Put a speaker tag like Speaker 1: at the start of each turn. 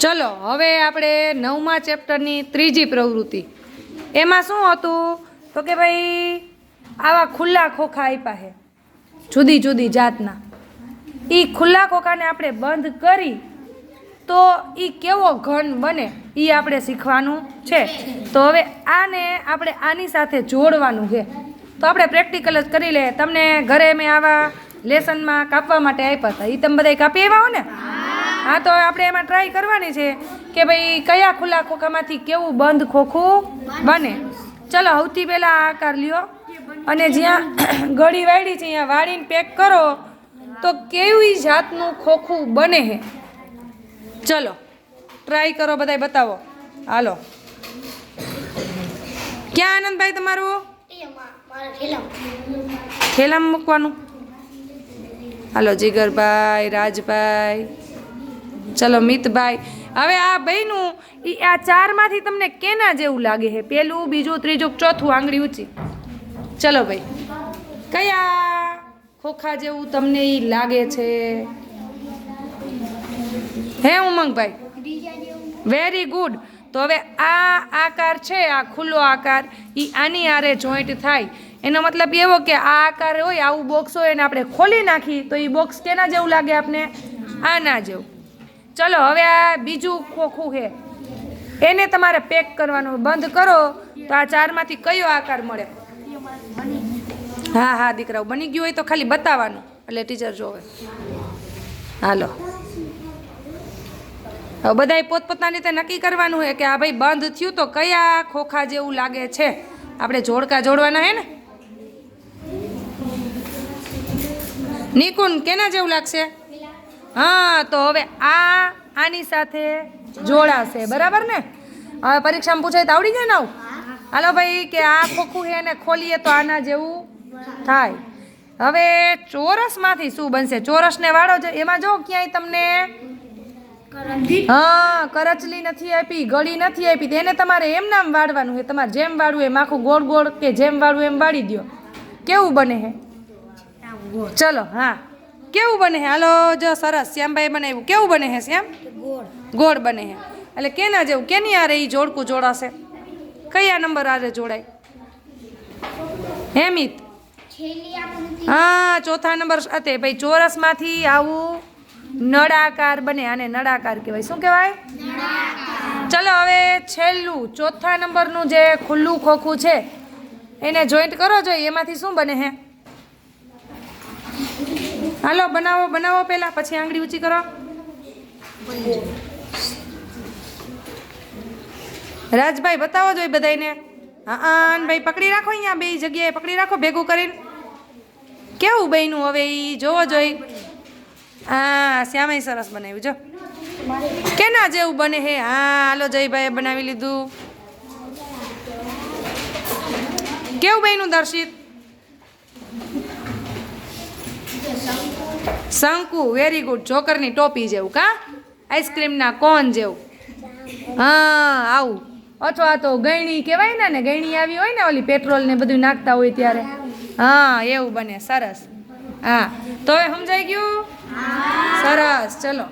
Speaker 1: ચલો, હવે આપણે નવમા ચેપ્ટરની ત્રીજી પ્રવૃત્તિ. એમાં શું હતું? તો કે ભાઈ, આવા ખુલ્લા ખોખા આપ્યા છે, જુદી જુદી જાતના. એ ખુલ્લા ખોખાને આપણે બંધ કરી, તો એ કેવો ઘન બને એ આપણે શીખવાનું છે. તો હવે આને આપણે આની સાથે જોડવાનું છે. તો આપણે પ્રેક્ટિકલ જ કરી લઈએ તમને ઘરે મેં આવા લેસનમાં કાપવા માટે આપ્યા હતા. એ તમે બધા કાપી આવ્યા હો ને? હા તો આપણે એમાં ટ્રાય કરવાની છે કે ભાઈ કયા ખુલ્લા ખોખામાંથી કેવું બંધ ખોખું બને. ચલો સૌથી પહેલાં આ આકાર લ્યો. અને જ્યાં ગળી વાળી છે ત્યાં વાળીને પેક કરો તો કેવી જાતનું ખોખું બને હે ચલો ટ્રાય કરો બધાય બતાવો. હાલો. ક્યાં આનંદભાઈ તમારું? થેલામાં મૂકવાનું. હાલો જીગરભાઈ રાજભાઈ. ચલો મિતભાઈ હવે આ ભાઈનું એ આ ચારમાંથી તમને કેના જેવું લાગે છે? પેલું, બીજું, ત્રીજું, ચોથું આંગળી ઊંચી? ચલો ભાઈ, કયા ખોખા જેવું તમને એ લાગે છે? હે ઉમંગભાઈ? વેરી ગુડ તો હવે આ આકાર છે, આ ખુલ્લો આકાર એ આની આરે જોઈન્ટ થાય. એનો મતલબ એવો કે આ આકાર હોય, આવું બોક્સ હોય એને આપણે ખોલી નાખી, તો એ બોક્સ કેના જેવું લાગે આપણે આના જેવું. ચલો, હવે આ બીજું ખોખું છે. એને તમારે પેક કરવાનું. બંધ કરો, તો આ ચારમાંથી કયો આકાર મળે? હા હા, દીકરાઓ, બની ગયું હોય તો ખાલી બતાવવાનું. એટલે ટીચર જોવે. હાલો. હવે બધાએ પોતપોતાની રીતે નક્કી કરવાનું છે કે આ ભાઈ બંધ થયું તો કયા ખોખા જેવું લાગે છે? આપણે જોડકા જોડવાના હે ને? નિકુન કેના જેવું લાગશે? હા તો હવે આ આની સાથે જોડાશે બરાબર ને? હવે પરીક્ષામાં પૂછાય તો આવડી જાય ને આવું? હાલો ભાઈ કે આ ખોખું છે એને ખોલીએ તો આના જેવું થાય. હવે ચોરસમાંથી શું બનશે? ચોરસને વાળો છે એમાં જો ક્યાંય તમને હા કરચલી નથી આપી ગળી નથી આપી તેને તમારે એમ નામ વાળવાનું છે. તમારે જેમ વાળવું એમ આખું ગોળ ગોળ કે જેમ વાળવું એમ વાળી દો કેવું બને છે? ચલો હા. કેવું બને છે? હાલો જો સરસ શ્યામભાઈ બનાવ્યું. કેવું બને છે શ્યામ? ગોળ. બને છે. એટલે કેના જેવું કેની આરે એ જોડકું જોડાશે? કયા નંબર આરે જોડાય? હેમિત? હા ચોથા નંબર સાથે ભાઈ ચોરસમાંથી આવું નળાકાર બને આને નળાકાર કહેવાય. શું કહેવાય? ચલો હવે છેલ્લું ચોથા નંબરનું જે ખુલ્લું ખોખું છે એને જોઈન્ટ કરો જોઈએ એમાંથી શું બને હે હાલો, બનાવો બનાવો પહેલાં, પછી આંગળી ઊંચી કરો. રાજભાઈ, બતાવો જોઈએ બધાને હા ભાઈ, પકડી રાખો અહીંયા બે જગ્યાએ, પકડી રાખો, ભેગું કરીને. કેવું બન્યું હવે એ જોવો જોઈ હા શ્યામાઈ સરસ બનાવ્યું, જો. કેના જેવું બને હે? હા, હાલો, જયભાઈએ બનાવી લીધું. કેવું બન્યું, દર્શિત? શંકુ વેરી ગુડ જોકરની ટોપી જેવું કા? આઈસ્ક્રીમના કોન જેવું. હા આવું. અથવા તો ગયણી કહેવાય ને ને ગયણી આવી હોય ને ઓલી પેટ્રોલ ને બધું નાખતા હોય ત્યારે. હા એવું બને સરસ. હા તો હવે સમજાઈ ગયું? સરસ ચલો.